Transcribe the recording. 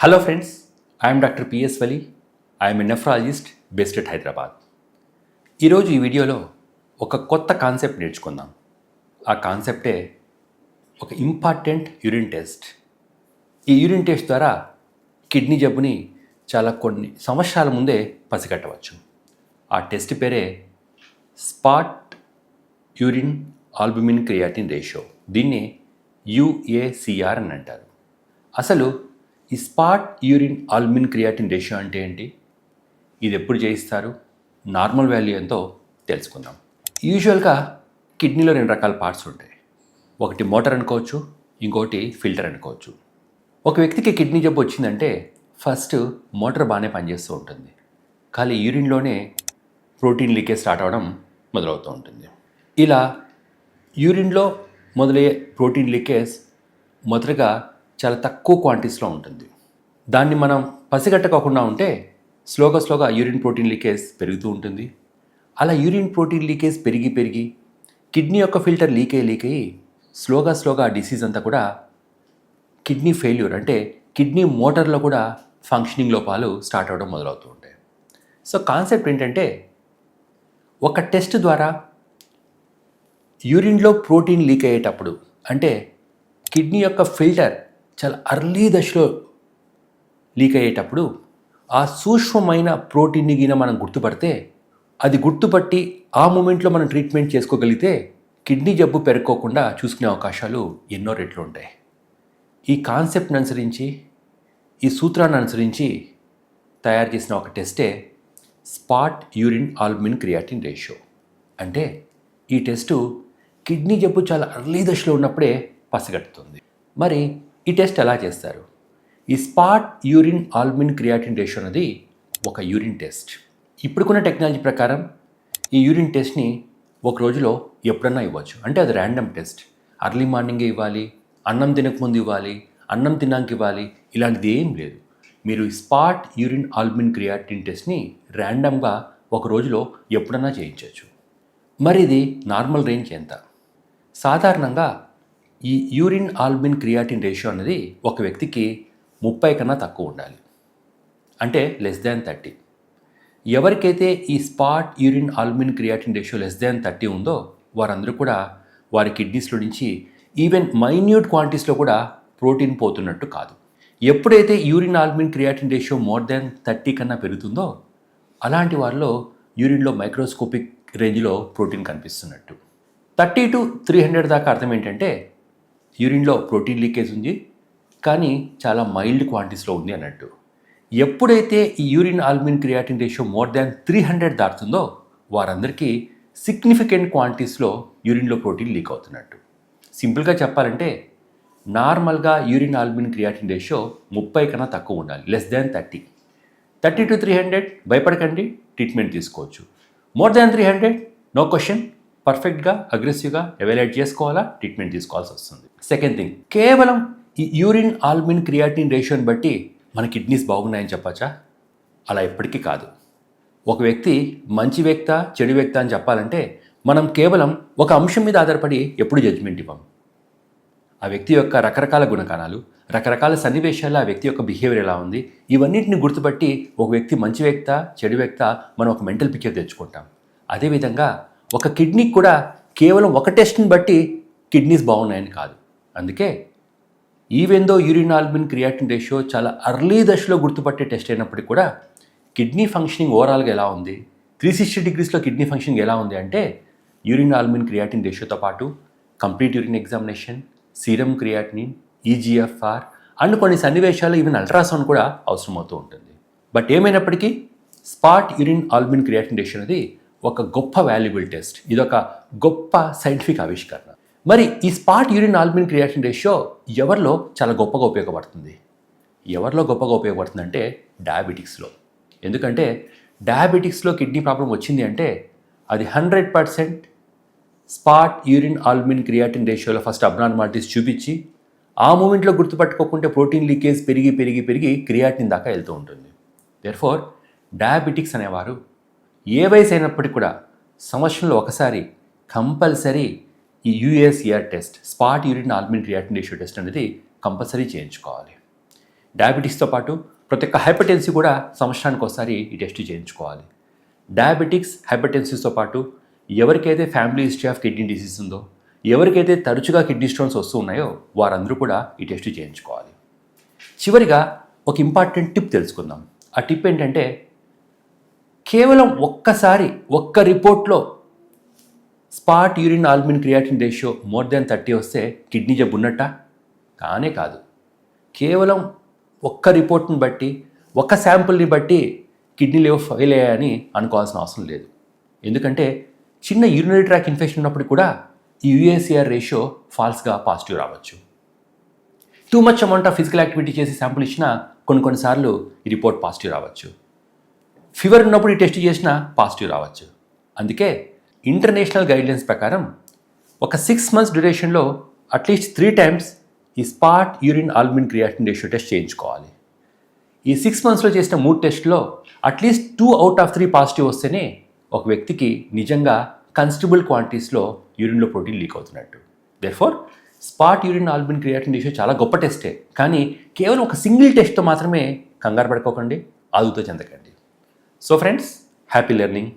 Hello friends I'm doctor P S Vali I'm a nephrologist based at Hyderabad ఈరోజు ఈ వీడియోలో ఒక కొత్త కాన్సెప్ట్ నేర్చుకుందాం. ఆ కాన్సెప్టే ఒక ఇంపార్టెంట్ యూరిన్ టెస్ట్ ఈ యూరిన్ టెస్ట్ ద్వారా కిడ్నీ జబ్బుని చాలా కొన్ని సంవత్సరాల ముందే పసిగట్టవచ్చు. ఆ టెస్ట్ పేరే spot urine albumin creatinine ratio. దీన్ని యుఏసిఆర్ అని అంటారు. అసలు ఈ spot urine albumin creatinine ratio అంటే ఏంటి? ఇది ఎప్పుడు చేయిస్తారు? నార్మల్ వాల్యూ ఎంతో తెలుసుకుందాం. యూజువల్గా కిడ్నీలో రెండు రకాల పార్ట్స్ ఉంటాయి. ఒకటి మోటార్ అనుకోవచ్చు ఇంకోటి ఫిల్టర్ అనుకోవచ్చు. ఒక వ్యక్తికి కిడ్నీ జబ్బు వచ్చిందంటే ఫస్ట్ మోటార్ బాగానే పనిచేస్తూ ఉంటుంది. కానీ యూరిన్లోనే ప్రోటీన్ లీకేజ్ స్టార్ట్ అవ్వడం మొదలవుతూ ఉంటుంది. ఇలా యూరిన్లో మొదలయ్యే ప్రోటీన్ లీకేజ్ మొదటగా చాలా తక్కువ క్వాంటిటీస్లో ఉంటుంది. దాన్ని మనం పసిగట్టకోకుండా ఉంటే స్లోగా స్లోగా యూరిన్ ప్రోటీన్ లీకేజ్ పెరుగుతూ ఉంటుంది. అలా యూరిన్ ప్రోటీన్ లీకేజ్ పెరిగి పెరిగి కిడ్నీ యొక్క ఫిల్టర్ లీక్ అయ్యి లీక్ అయ్యి స్లోగా స్లోగా ఆ డిసీజ్ అంతా కూడా కిడ్నీ ఫెయిల్యూర్ అంటే కిడ్నీ మోటార్లో కూడా ఫంక్షనింగ్ లోపాలు స్టార్ట్ అవ్వడం మొదలవుతూ ఉంటాయి. సో కాన్సెప్ట్ ఏంటంటే ఒక టెస్ట్ ద్వారా యూరిన్లో ప్రోటీన్ లీక్ అయ్యేటప్పుడు అంటే కిడ్నీ యొక్క ఫిల్టర్ చాలా అర్లీ దశలో లీక్ అయ్యేటప్పుడు ఆ సూక్ష్మమైన ప్రోటీన్ని గిన మనం గుర్తుపడితే అది గుర్తుపట్టి ఆ మూమెంట్లో మనం ట్రీట్మెంట్ చేసుకోగలిగితే కిడ్నీ జబ్బు పెరుక్కోకుండా చూసుకునే అవకాశాలు ఎన్నో రెట్లు ఉంటాయి. ఈ కాన్సెప్ట్ని అనుసరించి ఈ సూత్రాన్ని అనుసరించి తయారు చేసిన ఒక టెస్టే spot urine albumin creatinine ratio అంటే ఈ టెస్టు కిడ్నీ జబ్బు చాలా అర్లీ దశలో ఉన్నప్పుడే పసిగట్టుతుంది. మరి ఈ టెస్ట్ ఎలా చేస్తారు? ఈ spot urine albumin creatinine ratio అనేది ఒక యూరిన్ టెస్ట్. ఇప్పుడుకున్న టెక్నాలజీ ప్రకారం ఈ యూరిన్ టెస్ట్ని ఒక రోజులో ఎప్పుడన్నా ఇవ్వచ్చు. అంటే అది ర్యాండమ్ టెస్ట్. అర్లీ మార్నింగే ఇవ్వాలి అన్నం తినకముందు ఇవ్వాలి అన్నం తిన్నాక ఇవ్వాలి ఇలాంటిది ఏం లేదు. మీరు ఈ స్పాట్ యూరిన్ ఆల్మిన్ క్రియాటిన్ టెస్ట్ని ర్యాండమ్గా ఒక రోజులో ఎప్పుడన్నా చేయించవచ్చు. మరి ఇది నార్మల్ రేంజ్ ఎంత? సాధారణంగా ఈ యూరిన్ ఆల్బిన్ క్రియాటిన్ రేషియో అనేది ఒక వ్యక్తికి ముప్పై కన్నా తక్కువ ఉండాలి. అంటే లెస్ దాన్ థర్టీ ఎవరికైతే ఈ spot urine albumin creatinine ratio less than thirty ఉందో వారందరూ కూడా వారి కిడ్నీస్లో నుంచి ఈవెన్ మైన్యూట్ క్వాంటిటీస్లో కూడా ప్రోటీన్ పోతున్నట్టు కాదు. ఎప్పుడైతే urine albumin creatinine ratio more than thirty కన్నా పెరుగుతుందో అలాంటి వారిలో యూరిన్లో మైక్రోస్కోపిక్ రేంజ్లో ప్రోటీన్ కనిపిస్తున్నట్టు. థర్టీ టు త్రీ హండ్రెడ్ దాకా అర్థం ఏంటంటే యూరిన్లో ప్రోటీన్ లీకేజ్ ఉంది కానీ చాలా మైల్డ్ క్వాంటిటీస్లో ఉంది అన్నట్టు. ఎప్పుడైతే ఈ urine albumin creatinine ratio more than three hundred దాటుతుందో వారందరికీ సిగ్నిఫికెంట్ క్వాంటిటీస్లో యూరిన్లో ప్రోటీన్ లీక్ అవుతున్నట్టు. సింపుల్గా చెప్పాలంటే నార్మల్గా యూరిన్ ఆల్మిన్ క్రియాటిన్ రేషియో ముప్పై కన్నా తక్కువ ఉండాలి less than thirty. Thirty to three hundred భయపడకండి ట్రీట్మెంట్ తీసుకోవచ్చు. More than three hundred no question. పర్ఫెక్ట్గా అగ్రెసివ్గా ఎవాల్యుయేట్ చేసుకోవాలా? ట్రీట్మెంట్ తీసుకోవాల్సి వస్తుంది. సెకండ్ థింగ్ కేవలం ఈ యూరిన్ ఆల్మిన్ క్రియాటిన్ రేషియోని బట్టి మన కిడ్నీస్ బాగున్నాయని చెప్పచ్చా? అలా ఎప్పటికీ కాదు. ఒక వ్యక్తి మంచి వ్యక్త చెడు వ్యక్త అని చెప్పాలంటే మనం కేవలం ఒక అంశం మీద ఆధారపడి ఎప్పుడు జడ్జిమెంట్ ఇవ్వం. ఆ వ్యక్తి యొక్క రకరకాల గుణగణాలు రకరకాల సన్నివేశాల్లో ఆ వ్యక్తి యొక్క బిహేవియర్ ఎలా ఉంది ఇవన్నిటిని గుర్తుపట్టి ఒక వ్యక్తి మంచి వ్యక్త చెడు వ్యక్త మనం ఒక మెంటల్ పిక్చర్ తెచ్చుకుంటాం. అదేవిధంగా ఒక కిడ్నీకి కూడా కేవలం ఒక టెస్ట్ని బట్టి కిడ్నీస్ బాగున్నాయని కాదు. అందుకే even though urine albumin creatinine ratio చాలా అర్లీ దశలో గుర్తుపట్టే టెస్ట్ అయినప్పటికీ కూడా కిడ్నీ ఫంక్షనింగ్ ఓవరాల్గా ఎలా ఉంది? త్రీ సిక్స్టీ డిగ్రీస్లో కిడ్నీ ఫంక్షనింగ్ ఎలా ఉంది అంటే యూరిన్ ఆల్బిన్ క్రియాటిన్ రేషియోతో పాటు complete urine examination serum creatinine eGFR and కొన్ని సన్నివేశాలు ఈవెన్ అల్ట్రాసౌండ్ కూడా అవసరమవుతూ ఉంటుంది. బట్ ఏమైనప్పటికీ spot urine albumin creatinine ratio అనేది ఒక గొప్ప వాల్యుబుల్ టెస్ట్ ఇది ఒక గొప్ప సైంటిఫిక్ ఆవిష్కరణ. మరి ఈ spot urine albumin creatinine ratio ఎవరిలో చాలా గొప్పగా ఉపయోగపడుతుంది? ఎవరిలో గొప్పగా ఉపయోగపడుతుంది అంటే డయాబెటిక్స్లో ఎందుకంటే డయాబెటిక్స్లో కిడ్నీ ప్రాబ్లం వచ్చింది అంటే అది hundred percent spot urine albumin creatinine రేషియోలో ఫస్ట్ అబ్నార్మాలిటీస్ చూపించి ఆ మూమెంట్లో గుర్తుపట్టుకోకుంటే ప్రోటీన్ లీకేజ్ పెరిగి పెరిగి పెరిగి క్రియాటిన్ దాకా వెళ్తూ ఉంటుంది. దేర్ఫోర్ డయాబెటిక్స్ అనేవారు ఏ వయసు అయినప్పటికీ కూడా సంవత్సరంలో ఒకసారి కంపల్సరీ ఈ USER test spot urine albumin creatinine ratio test అనేది కంపల్సరీ చేయించుకోవాలి. డయాబెటీస్తో పాటు ప్రతి ఒక్క హైపర్టెన్సీ కూడా సంవత్సరానికి ఒకసారి ఈ టెస్ట్ చేయించుకోవాలి. డయాబెటిక్స్ హైపర్టెన్సీతో పాటు ఎవరికైతే family history of kidney disease ఉందో ఎవరికైతే తరచుగా కిడ్నీ స్టోన్స్ వస్తూ ఉన్నాయో వారందరూ కూడా ఈ టెస్ట్ చేయించుకోవాలి. చివరిగా ఒక ఇంపార్టెంట్ టిప్ తెలుసుకుందాం. ఆ టిప్ ఏంటంటే కేవలం ఒక్కసారి ఒక్క రిపోర్ట్లో spot urine albumin creatinine ratio more than thirty వస్తే కిడ్నీ జబ్బు ఉన్నట్ట? కానే కాదు. కేవలం ఒక్క రిపోర్ట్ని బట్టి ఒక్క శాంపుల్ని బట్టి కిడ్నీ ఏవో ఫెయిల్ అయ్యాయని అనుకోవాల్సిన అవసరం లేదు. ఎందుకంటే చిన్న యూరినరీ ట్రాక్ ఇన్ఫెక్షన్ ఉన్నప్పుడు కూడా ఈ యూఏసీఆర్ రేషియో ఫాల్స్గా పాజిటివ్ రావచ్చు. Too much amount of physical activity చేసి శాంపుల్ ఇచ్చినా కొన్ని కొన్నిసార్లు ఈ రిపోర్ట్ పాజిటివ్ రావచ్చు. ఫీవర్ ఉన్నప్పుడు ఈ టెస్ట్ చేసినా పాజిటివ్ రావచ్చు. అందుకే ఇంటర్నేషనల్ గైడ్లైన్స్ ప్రకారం ఒక సిక్స్ మంత్స్ డ్యూరేషన్లో అట్లీస్ట్ త్రీ టైమ్స్ ఈ spot urine albumin creatinine ratio test చేయించుకోవాలి. ఈ సిక్స్ మంత్స్లో చేసిన మూడు టెస్ట్లో at least two out of three positive వస్తేనే ఒక వ్యక్తికి నిజంగా కన్స్టబుల్ క్వాంటిటీస్లో యూరిన్లో ప్రోటీన్ లీక్ అవుతున్నట్టు. Therefore spot urine albumin creatinine ratio చాలా గొప్ప టెస్టే. కానీ కేవలం ఒక సింగిల్ టెస్ట్తో మాత్రమే కంగారు పడుకోకండి ఆదుతో చెందకండి. So friends happy learning